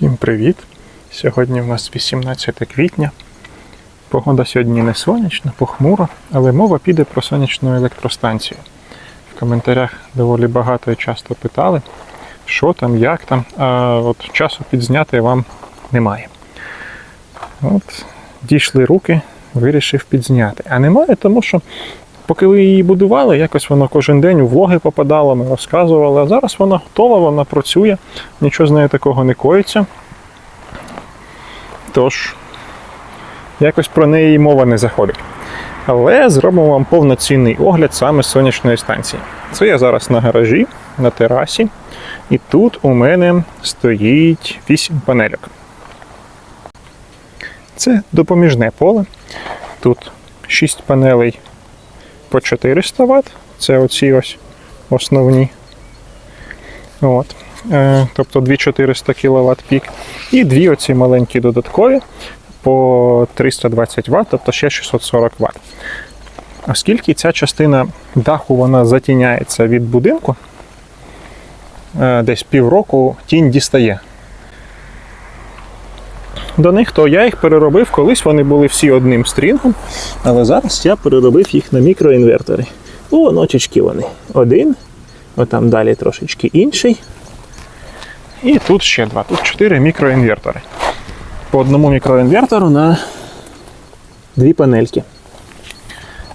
Всім привіт! Сьогодні у нас 18 квітня. Погода сьогодні не сонячна, похмура, але мова піде про сонячну електростанцію. В коментарях доволі багато і часто питали, що там, як там, а от часу підзняти вам немає. От, дійшли руки, вирішив підзняти. А немає, тому що поки ви її будували, якось воно кожен день у влоги попадало, ми розказували, а зараз вона готова, вона працює, нічого з нею такого не коїться. Тож, якось про неї мова не заходить. Але зробимо вам повноцінний огляд саме сонячної станції. Це я зараз на гаражі, на терасі, і тут у мене стоїть 8 панельок. Це допоміжне поле. Тут 6 панелей по 400 Вт. Це оці ось основні. От. Е, тобто 2400 кВт пік. І дві оці маленькі додаткові по 320 Вт, тобто ще 640 Вт. Оскільки ця частина даху вона затіняється від будинку, е, десь півроку тінь дістає. До них, то я їх переробив, колись вони були всі одним стрінгом, але зараз я переробив їх на мікроінвертори. О, ночечки вони. Один, отам далі трошечки інший. І тут ще два. Тут чотири мікроінвертори. По одному мікроінвертору на дві панельки.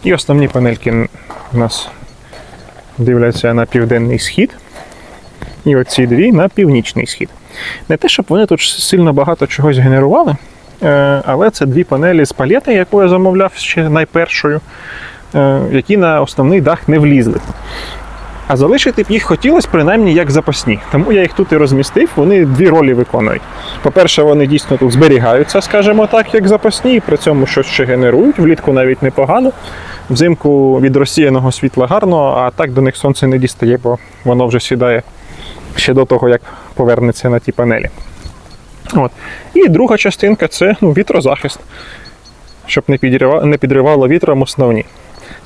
І основні панельки у нас дивляться на південний схід. І оці дві на північний схід. Не те, щоб вони тут сильно багато чогось генерували, е, але це дві панелі з палети, яку я замовляв ще найпершою, е, які на основний дах не влізли. А залишити б їх хотілося принаймні як запасні. Тому я їх тут і розмістив, вони дві ролі виконують. По-перше, вони дійсно тут зберігаються, скажімо так, як запасні, і при цьому щось ще генерують, влітку навіть непогано. Взимку від розсіяного світла гарно, а так до них сонце не дістає, бо воно вже сідає ще до того, як повернеться на ті панелі. От. І друга частинка це ну, вітрозахист, щоб не підривало, не підривало вітром основні.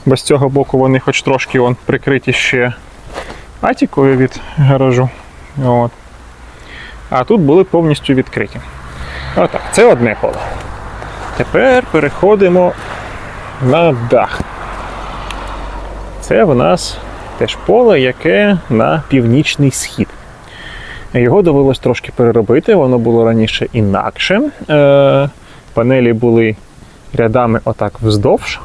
Без цього боку вони хоч трошки вон, прикриті ще атікою від гаражу. От. А тут були повністю відкриті. Отак, це одне поле. Тепер переходимо на дах. Це в нас теж поле, яке на північний схід. Його довелось трошки переробити, воно було раніше інакше. Е, Панелі були рядами отак вздовж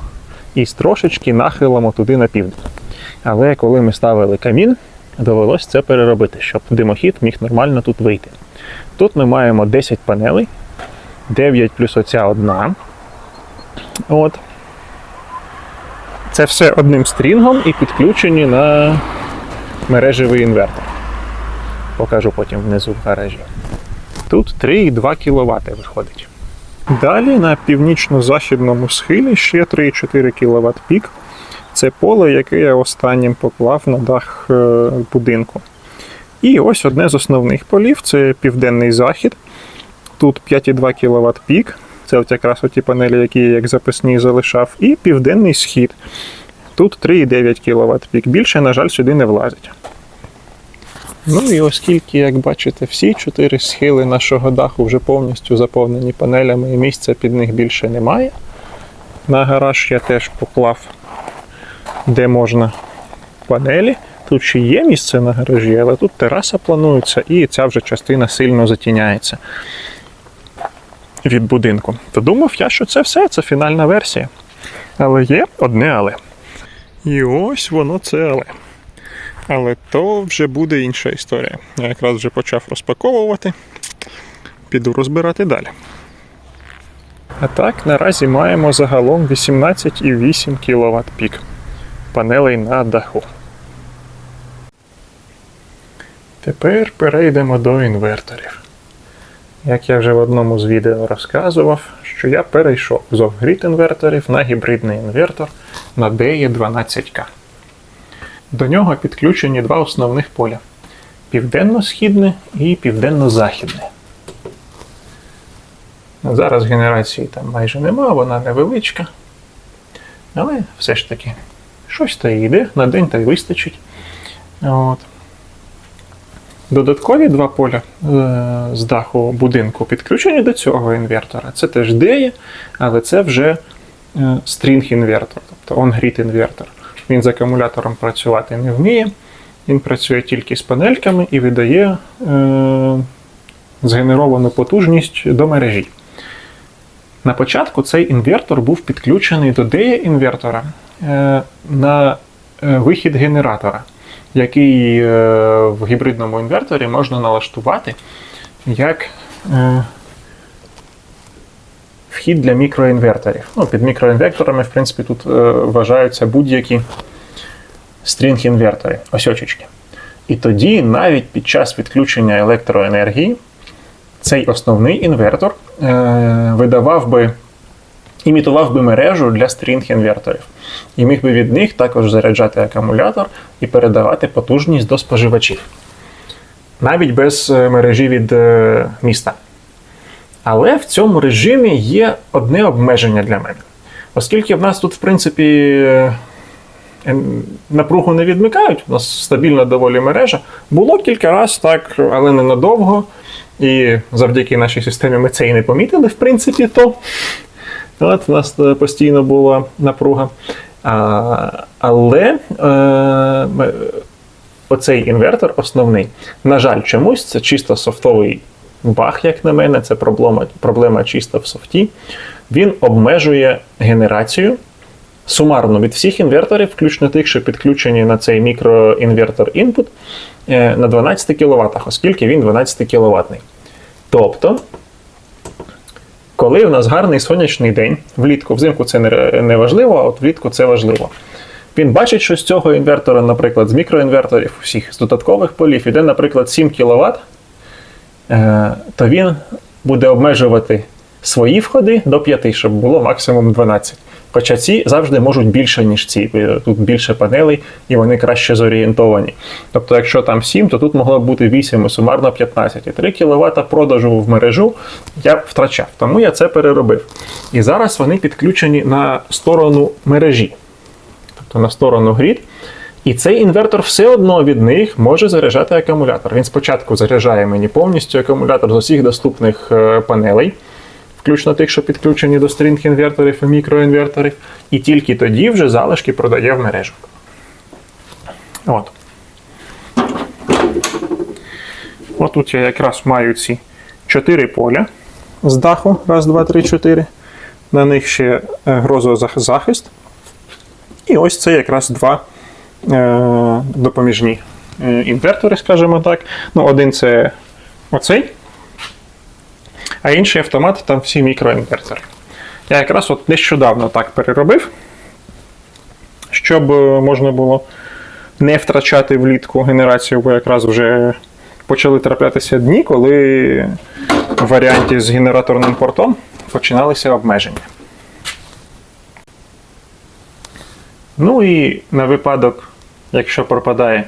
і з трошечки нахилом туди на південь. Але коли ми ставили камін, довелось це переробити, щоб димохід міг нормально тут вийти. Тут ми маємо 10 панелей, 9 плюс оця одна. От. Це все одним стрінгом і підключені на мережевий інвертор. Покажу потім внизу в гаражі. Тут 3,2 кВт виходить. Далі на північно-західному схилі ще 3,4 кВт пік. Це поле, яке я останнім поклав на дах е, будинку. І ось одне з основних полів це південний захід. Тут 5,2 кВт пік. Це от якраз ті панелі, які я як запасні залишав. І південний схід. Тут 3,9 кВт пік. Більше, на жаль, сюди не влазить. Ну і оскільки, як бачите, всі чотири схили нашого даху вже повністю заповнені панелями і місця під них більше немає. На гараж я теж поклав, де можна панелі. Тут ще є місце на гаражі, але тут тераса планується і ця вже частина сильно затіняється від будинку. То думав я, що це все, це фінальна версія. Але є одне але. І ось воно це але. Але то вже буде інша історія. Я якраз вже почав розпаковувати. Піду розбирати далі. А так, наразі маємо загалом 18,8 кВт пік панелей на даху. Тепер перейдемо до інверторів. Як я вже в одному з відео розказував, що я перейшов з off-grid інверторів на гібридний інвертор на DE12K. До нього підключені два основних поля: південно-східне і південно-західне. Зараз генерації там майже нема, вона невеличка. Але все ж таки, щось та йде, на день та й вистачить. От. Додаткові два поля е, з даху будинку підключені до цього інвертора. Це теж деє, але це вже е, стрінг інвертор, тобто on-grid інвертор. Він з акумулятором працювати не вміє. Він працює тільки з панельками і видає е, згенеровану потужність до мережі. На початку цей інвертор був підключений до деє інвертора е, на е, вихід генератора, який е, в гібридному інверторі можна налаштувати як е, вхід для мікроінверторів. Ну, під мікроінверторами, в принципі, тут е, вважаються будь-які стрінг-інвертори, осьочечки. І тоді, навіть під час відключення електроенергії, цей основний інвертор е, видавав би, імітував би мережу для стрінг-інверторів. І міг би від них також заряджати акумулятор і передавати потужність до споживачів. Навіть без е, мережі від е, міста. Але в цьому режимі є одне обмеження для мене. Оскільки в нас тут, в принципі, е, ем, напругу не відмикають, у нас стабільна доволі мережа. Було кілька разів так, але ненадовго. І завдяки нашій системі ми це і не помітили, в принципі, то. От у нас е, постійно була напруга. А, але е, оцей інвертор основний. На жаль, чомусь це чисто софтовий баг, як на мене, це проблема, проблема чисто в софті. Він обмежує генерацію сумарно від всіх інверторів, включно тих, що підключені на цей мікроінвертор інпут, е, на 12 кВт, оскільки він 12 кВт. Тобто, коли у нас гарний сонячний день, влітку, взимку це не, важливо, а от влітку це важливо. Він бачить, що з цього інвертора, наприклад, з мікроінверторів, всіх з додаткових полів, іде, наприклад, 7 кВт, то він буде обмежувати свої входи до 5, щоб було максимум 12. Хоча ці завжди можуть більше, ніж ці. Е, Тут більше панелей і вони краще зорієнтовані. Тобто, якщо там 7, то тут могло б бути 8 і сумарно 15. І 3 кВт продажу в мережу я втрачав. Тому я це переробив. І зараз вони підключені на сторону мережі, тобто на сторону грід. І цей інвертор все одно від них може заряджати акумулятор. Він спочатку заряджає мені повністю акумулятор з усіх доступних е, панелей, включно тих, що підключені до стрінг-інверторів і мікроінверторів, і тільки тоді вже залишки продає в мережу. От. От тут я якраз маю ці 4 поля з даху. Раз, два, три, чотири. На них ще е, грозозахист. І ось це якраз два допоміжні е, інвертори, скажімо так. Ну, один це оцей, а інший автомат там всі мікроінвертори. Я якраз от нещодавно так переробив, щоб е, можна було не втрачати влітку генерацію, бо якраз вже почали траплятися дні, коли в варіанті з генераторним портом починалися обмеження. Ну і на випадок, якщо пропадає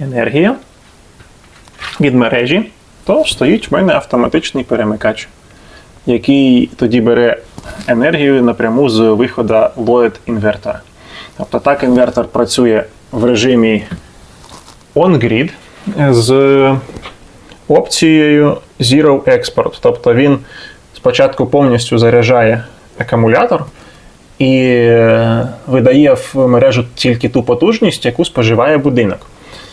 енергія від мережі, то стоїть в мене автоматичний перемикач, який тоді бере енергію напряму з виходу Lloyd інвертора. Тобто так інвертор працює в режимі on-grid з опцією Zero Export. Тобто він спочатку повністю заряджає акумулятор і е, видає в мережу тільки ту потужність, яку споживає будинок,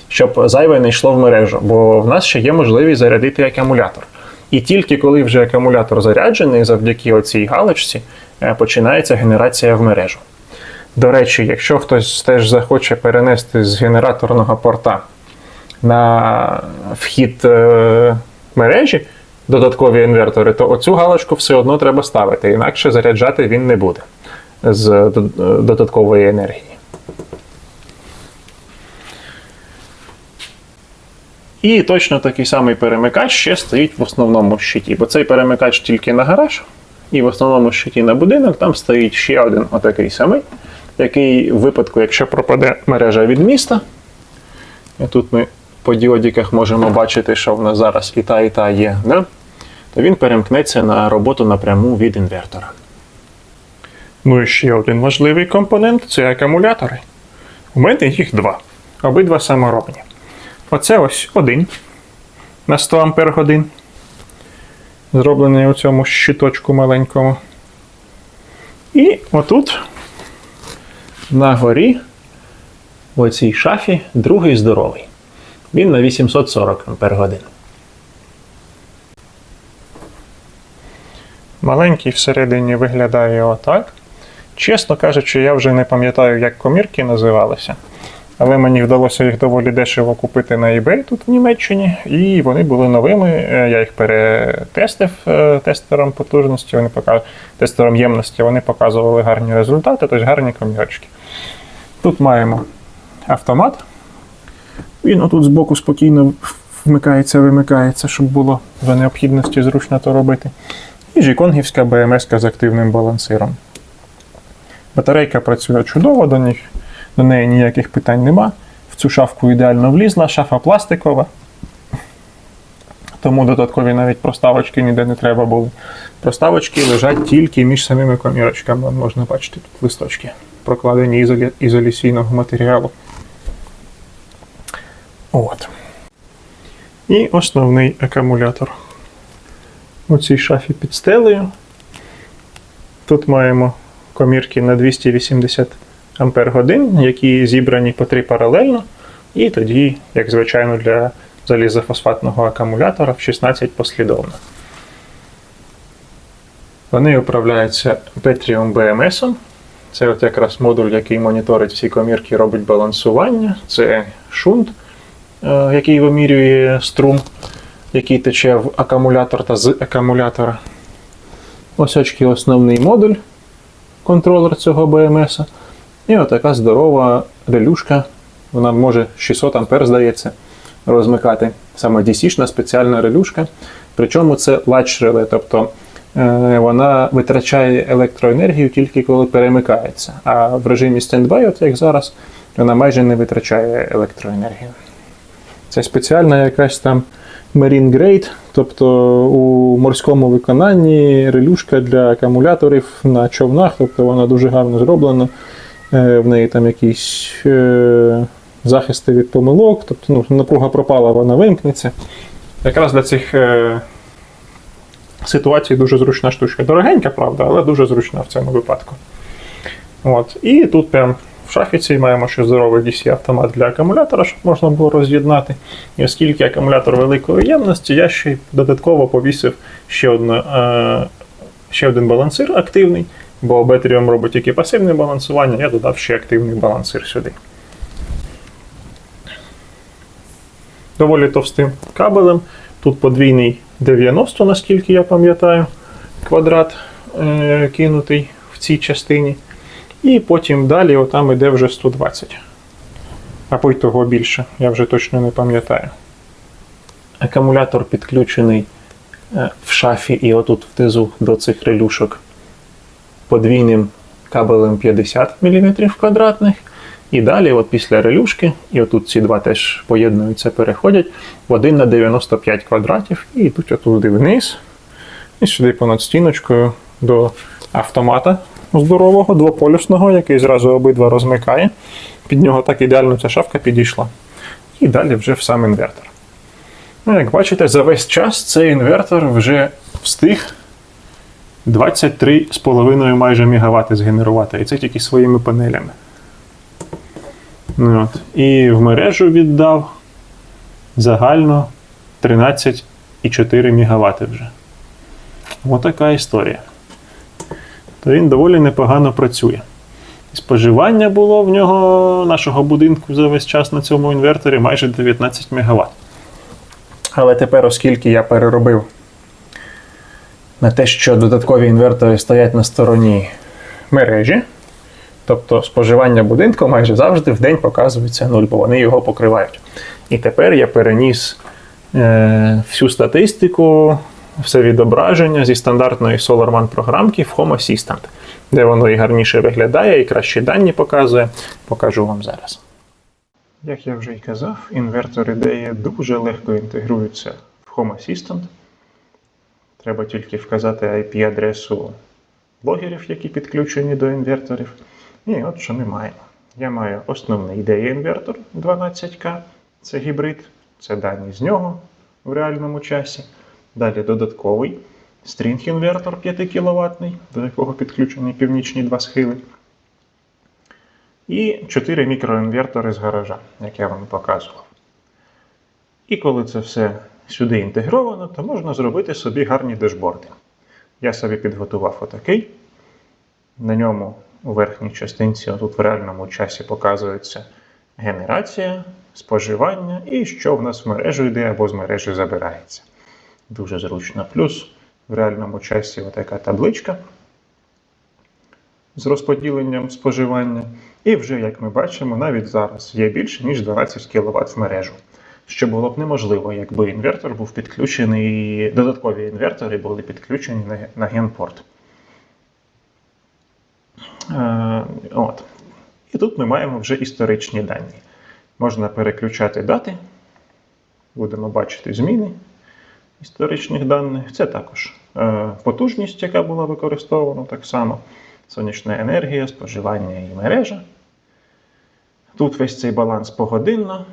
щоб зайве не йшло в мережу, бо в нас ще є можливість зарядити акумулятор. І тільки коли вже акумулятор заряджений, завдяки оцій галочці, е, починається генерація в мережу. До речі, якщо хтось теж захоче перенести з генераторного порта на вхід е, мережі додаткові інвертори, то оцю галочку все одно треба ставити, інакше заряджати він не буде з додаткової енергії. І точно такий самий перемикач ще стоїть в основному щиті, бо цей перемикач тільки на гараж, і в основному щиті на будинок там стоїть ще один отакий самий, який в випадку, якщо пропаде мережа від міста, і тут ми по діодіках можемо бачити, що в нас зараз і та, і та є, да? то він перемкнеться на роботу напряму від інвертора. Ну і ще один важливий компонент це акумулятори. У мене їх два. Обидва саморобні. Оце ось один. на 100 Ампер. Зроблений у цьому щиточку маленькому. І отут на горі, в оцій шафі, другий здоровий. Він на 840 Ампер. Маленький всередині виглядає отак. Чесно кажучи, я вже не пам'ятаю, як комірки називалися. Але мені вдалося їх доволі дешево купити на eBay тут в Німеччині, і вони були новими. Е, Я їх перетестив е, тестером потужності, вони показ... тестером ємності, вони показували гарні результати, тобто гарні комірочки. Тут маємо автомат. Він отут збоку спокійно вмикається, вимикається, щоб було за необхідності зручно то робити. І жіконгівська БМС з активним балансиром. Батарейка працює чудово, до, них, до неї ніяких питань нема. В цю шафку ідеально влізла, шафа пластикова. Тому додаткові навіть проставочки ніде не треба було. Проставочки лежать тільки між самими комірочками. Можна бачити тут листочки, прокладені ізолі... ізоляційного матеріалу. От. І основний акумулятор. У цій шафі під стелею. Тут маємо комірки на 280 Ампер годин, які зібрані по три паралельно. І тоді, як звичайно, для залізофосфатного акумулятора в 16 послідовно. Вони управляються Petrium BMS. Це от якраз модуль, який моніторить всі комірки, робить балансування. Це шунт, е, який вимірює струм, який тече в акумулятор та з акумулятора. Ось очки основний модуль, контролер цього BMS. І отака здорова релюшка. Вона може 600 ампер, здається, розмикати. Саме DC-шна спеціальна релюшка. Причому це latch реле, тобто е, вона витрачає електроенергію тільки коли перемикається. А в режимі стендбай, от як зараз, вона майже не витрачає електроенергію. Це спеціальна якась там Marine Grade, тобто у морському виконанні релюшка для акумуляторів на човнах, тобто вона дуже гарно зроблена. Е, В неї там якісь е, захисти від помилок, тобто ну, напруга пропала, вона вимкнеться. Якраз для цих е, ситуацій дуже зручна штучка. Дорогенька, правда, але дуже зручна в цьому випадку. От. І тут прям в шафі цій маємо ще здоровий DC-автомат для акумулятора, щоб можна було роз'єднати. І оскільки акумулятор великої ємності, я ще додатково повісив ще, одне, ще один балансир активний, бо Betrium робить тільки пасивне балансування, я додав ще активний балансир сюди. Доволі товстим кабелем. Тут подвійний 90, наскільки я пам'ятаю, квадрат е, кинутий в цій частині. І потім далі отам іде вже 120. Або й того більше, я вже точно не пам'ятаю. Акумулятор підключений е, в шафі і отут внизу до цих релюшок подвійним кабелем 50 мм квадратних. І далі, от після релюшки, і отут ці два теж поєднуються, переходять в 1 на 95 квадратів і йдуть отуди вниз. І сюди понад стіночкою до автомата здорового, двополюсного, який зразу обидва розмикає. Під нього так ідеально ця шафка підійшла. І далі вже в сам інвертор. Ну, як бачите, за весь час цей інвертор вже встиг 23,5 майже МВт згенерувати. І це тільки своїми панелями. Ну, от. І в мережу віддав загально 13,4 МВт вже. Отака історія. То він доволі непогано працює. І споживання було в нього нашого будинку за весь час на цьому інверторі майже 19 МВт. Але тепер, оскільки я переробив на те, що додаткові інвертори стоять на стороні мережі, тобто споживання будинку майже завжди в день показується 0, бо вони його покривають. І тепер я переніс е, всю статистику, все відображення зі стандартної SolarOne програмки в Home Assistant, де воно і гарніше виглядає, і кращі дані показує. Покажу вам зараз. Як я вже й казав, інвертори DE дуже легко інтегруються в Home Assistant. Треба тільки вказати IP-адресу блогерів, які підключені до інверторів. І от що ми маємо. Я маю основний DE інвертор 12К, це гібрид, це дані з нього. в реальному часі. Далі додатковий стрінг-інвертор 5 кВт, до якого підключені північні два схили. І 4 мікроінвертори з гаража, як я вам показував. І коли це все сюди інтегровано, то можна зробити собі гарні дешборди. Я собі підготував отакий. На ньому у верхній частинці, тут в реальному часі, показується генерація, споживання і що в нас в мережу йде або з мережі забирається. Дуже зручно. Плюс в реальному часі отака табличка з розподіленням споживання. І вже, як ми бачимо, навіть зараз є більше, ніж 12 кВт в мережу. Що було б неможливо, якби інвертор був підключений, додаткові інвертори були підключені на генпорт. Е, от. І тут ми маємо вже історичні дані. Можна переключати дати. Будемо бачити зміни історичних даних. Це також е, потужність, яка була використована так само. Сонячна енергія, споживання і мережа. Тут весь цей баланс погодинно.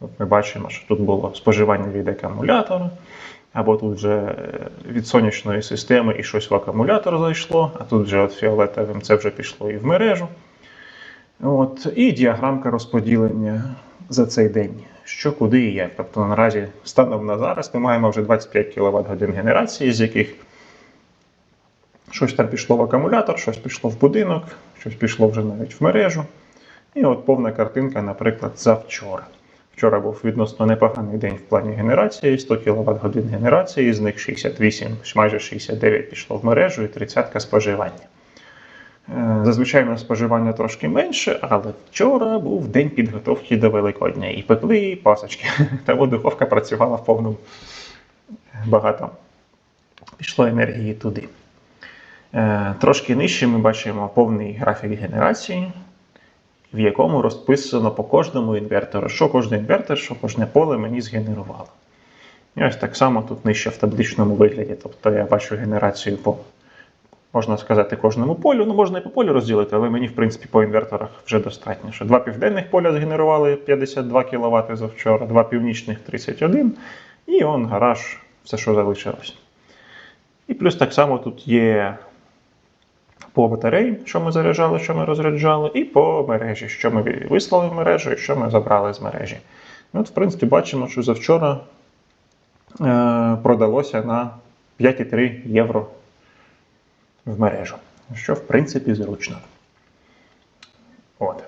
От ми бачимо, що тут було споживання від акумулятора, або тут вже е, від сонячної системи і щось в акумулятор зайшло, а тут вже от фіолетовим це вже пішло і в мережу. От, І діаграмка розподілення за цей день, що куди і як. Тобто наразі станом на зараз ми маємо вже 25 кВт годин генерації, з яких щось там пішло в акумулятор, щось пішло в будинок, щось пішло вже навіть в мережу. І от повна картинка, наприклад, за вчора. Вчора був відносно непоганий день в плані генерації, 100 кВт годин генерації, з них 68, майже 69 пішло в мережу і 30 споживання. Е, Зазвичай на споживання трошки менше, але вчора був день підготовки до Великодня і пекли і пасочки. Тому духовка працювала в повному багато. Пішло енергії туди. Е, Трошки нижче ми бачимо повний графік генерації, в якому розписано по кожному інвертору, що кожен інвертор, що кожне поле мені згенерувало. І ось так само тут нижче в табличному вигляді. Тобто я бачу генерацію по, можна сказати, кожному полю. Ну, можна і по полю розділити, але мені, в принципі, по інверторах вже достатньо. Що Два південних поля згенерували 52 кВт завчора, два північних 31, і он гараж, все, що залишилось. І плюс так само тут є по батареї, що ми заряджали, що ми розряджали, і по мережі, що ми вислали в мережу і що ми забрали з мережі. І от, в принципі, бачимо, що завчора е, продалося на 5,3 євро в мережу, що, в принципі, зручно. От.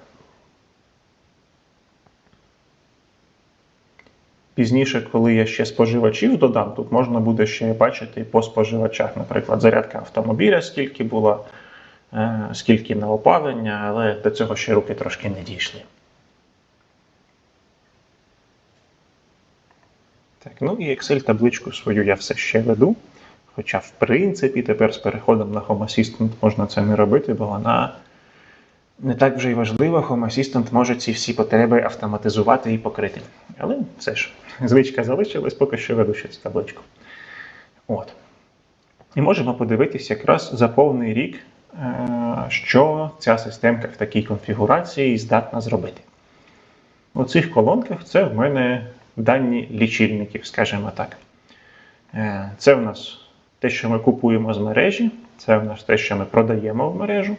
Пізніше, коли я ще споживачів додам, тут можна буде ще бачити по споживачах, наприклад, зарядка автомобіля, скільки було, е, скільки на опалення, але до цього ще руки трошки не дійшли. Так, ну і Excel-табличку свою я все ще веду. Хоча, в принципі, тепер з переходом на Home Assistant можна це не робити, бо вона не так вже й важлива. Home Assistant може ці всі потреби автоматизувати і покрити. Але все ж, звичка залишилась, поки що веду ще цю табличку. От. І можемо подивитися якраз за повний рік, е, що ця системка в такій конфігурації здатна зробити. У цих колонках це в мене дані лічильників, скажімо так. Е, Це в нас те, що ми купуємо з мережі, це в нас те, що ми продаємо в мережу.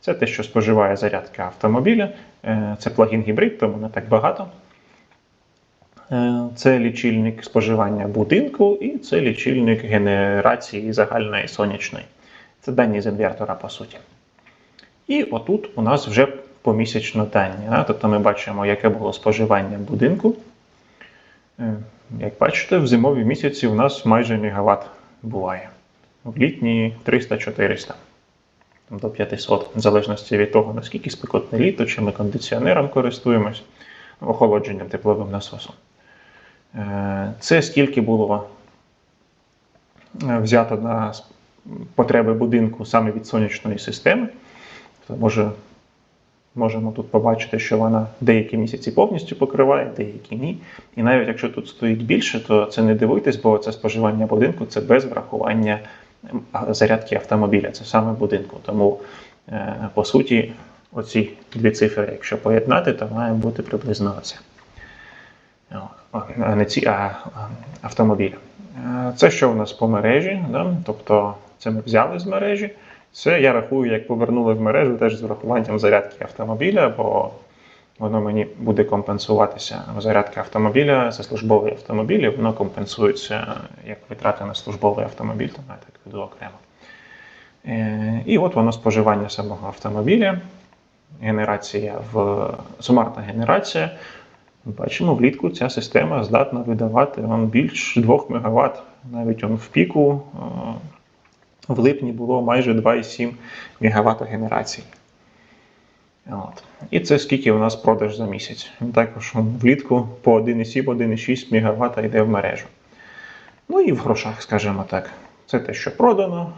Це те, що споживає зарядка автомобіля. Е, Це плагін гібрид, тому не так багато. Е, Це лічильник споживання будинку і це лічильник генерації загальної сонячної. Це дані з інвертора, по суті. І отут у нас вже помісячно дані. да? Тобто ми бачимо, яке було споживання будинку. Е, Як бачите, в зимові місяці у нас майже мегаватт буває. В літні 300-400 там, до 500, в залежності від того, наскільки спекотне літо, чи ми кондиціонером користуємось, охолодженням тепловим насосом. Е, Це скільки було е, взято на потреби будинку саме від сонячної системи. Може, можемо тут побачити, що вона деякі місяці повністю покриває, деякі ні. І навіть якщо тут стоїть більше, то це не дивуйтесь, бо це споживання будинку це без врахування зарядки автомобіля, це саме будинку. Тому, е, по суті, оці дві цифри, якщо поєднати, то має бути приблизно оце. О, о, не ці, а, автомобілі. Е, Це що у нас по мережі, да? тобто це ми взяли з мережі. Це я рахую, як повернули в мережу теж з врахуванням зарядки автомобіля, бо воно мені буде компенсуватися. Зарядка автомобіля це службовий автомобіль, і воно компенсується як витрати на службовий автомобіль, то я так веду окремо. Е, І от воно споживання самого автомобіля, генерація в сумарна генерація. Бачимо, влітку ця система здатна видавати більш 2 МВт. Навіть в піку е, в липні було майже 2,7 МВт генерації. От. І це скільки у нас продаж за місяць. Також влітку по 1,7, 1,6 МВт йде в мережу. Ну і в грошах, скажімо так. Це те, що продано,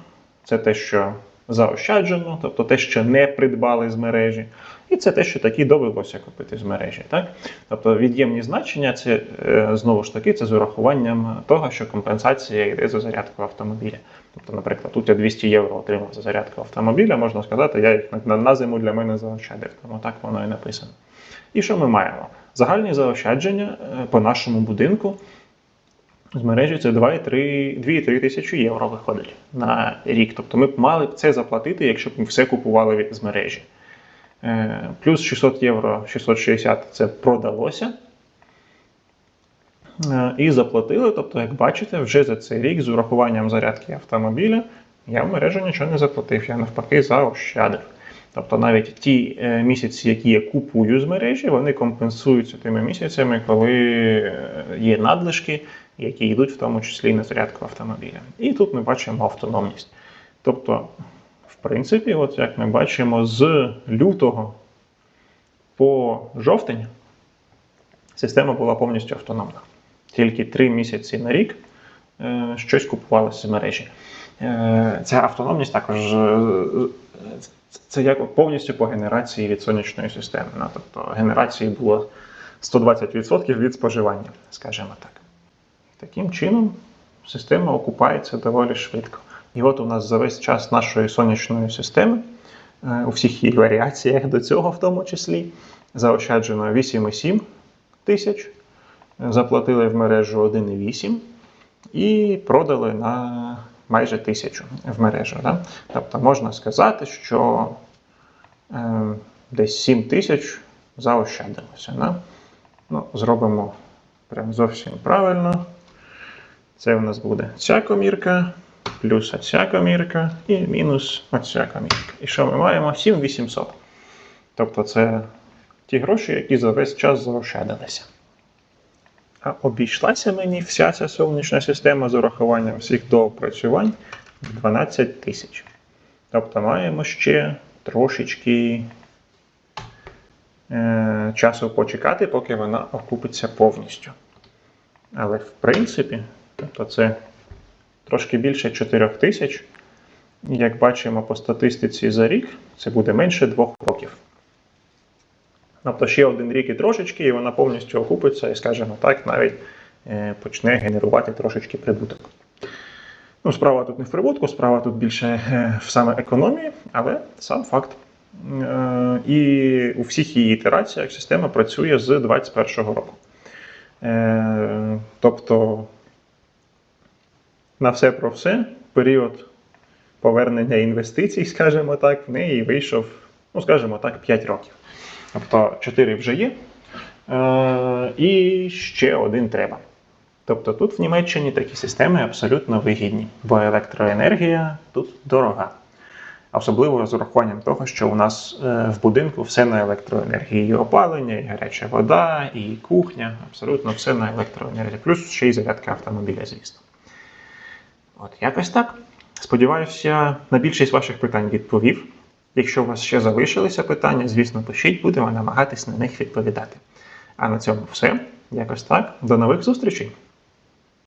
це те, що заощаджено, тобто те, що не придбали з мережі, і це те, що таки довелося купити з мережі. Так? Тобто від'ємні значення це е, знову ж таки це з урахуванням того, що компенсація йде за зарядку автомобіля. Тобто, наприклад, тут я 200 євро отримав за зарядку автомобіля, можна сказати, я їх на, на зиму для мене заощадив. Тому так воно і написано. І що ми маємо? Загальні заощадження е, по нашому будинку з мережі це 2,3 тисячі євро виходить на рік. Тобто ми б мали б це заплатити, якщо б ми все купували з мережі. Е, Плюс 600 євро, 660 це продалося. Е, І заплатили. Тобто, як бачите, вже за цей рік з урахуванням зарядки автомобіля я в мережу нічого не заплатив, я навпаки заощадив. Тобто навіть ті е, місяці, які я купую з мережі, вони компенсуються тими місяцями, коли є надлишки, які йдуть в тому числі і на зарядку автомобіля. І тут ми бачимо автономність. Тобто, в принципі, от як ми бачимо, з лютого по жовтень система була повністю автономна. Тільки три місяці на рік е, щось купувалося з мережі. Е, Ця автономність також е, це як повністю по генерації від сонячної системи. Ну, тобто генерації було 120% від споживання, скажімо так. Таким чином, система окупається доволі швидко. І от у нас за весь час нашої сонячної системи, е, у всіх її варіаціях до цього в тому числі, заощаджено 8,7 тисяч, е, заплатили в мережу 1,8 і продали на майже тисячу в мережу. Да? Тобто можна сказати, що е, десь 7 тисяч заощадилося. Да? Ну, зробимо прям зовсім правильно. Це у нас буде ця комірка, плюс оця комірка і мінус оця комірка. І що ми маємо? 7800. Тобто це ті гроші, які за весь час заощадилися. А обійшлася мені вся ця сонячна система з урахуванням всіх доопрацювань в 12 тисяч. Тобто маємо ще трошечки е, часу почекати, поки вона окупиться повністю. Але в принципі, тобто це трошки більше 4 тисяч. Як бачимо по статистиці за рік, це буде менше 2 років. Тобто ще один рік і трошечки, і вона повністю окупиться, і, скажімо так, навіть е, почне генерувати трошечки прибуток. Ну, справа тут не в прибутку, справа тут більше е, в саме економії, але сам факт. Е, І у всіх її ітераціях система працює з 2021 року. Тобто на все про все період повернення інвестицій, скажімо так, в неї вийшов, ну, скажімо так, 5 років. Тобто 4 вже є, е, і ще один треба. Тобто тут в Німеччині такі системи абсолютно вигідні, бо електроенергія тут дорога. Особливо з урахуванням того, що у нас е, в будинку все на електроенергії. І опалення, і гаряча вода, і кухня, абсолютно все на електроенергії. Плюс ще й зарядка автомобіля, звісно. От якось так. Сподіваюся, на більшість ваших питань відповів. Якщо у вас ще залишилися питання, звісно, пишіть, будемо намагатись на них відповідати. А на цьому все. Якось так. До нових зустрічей!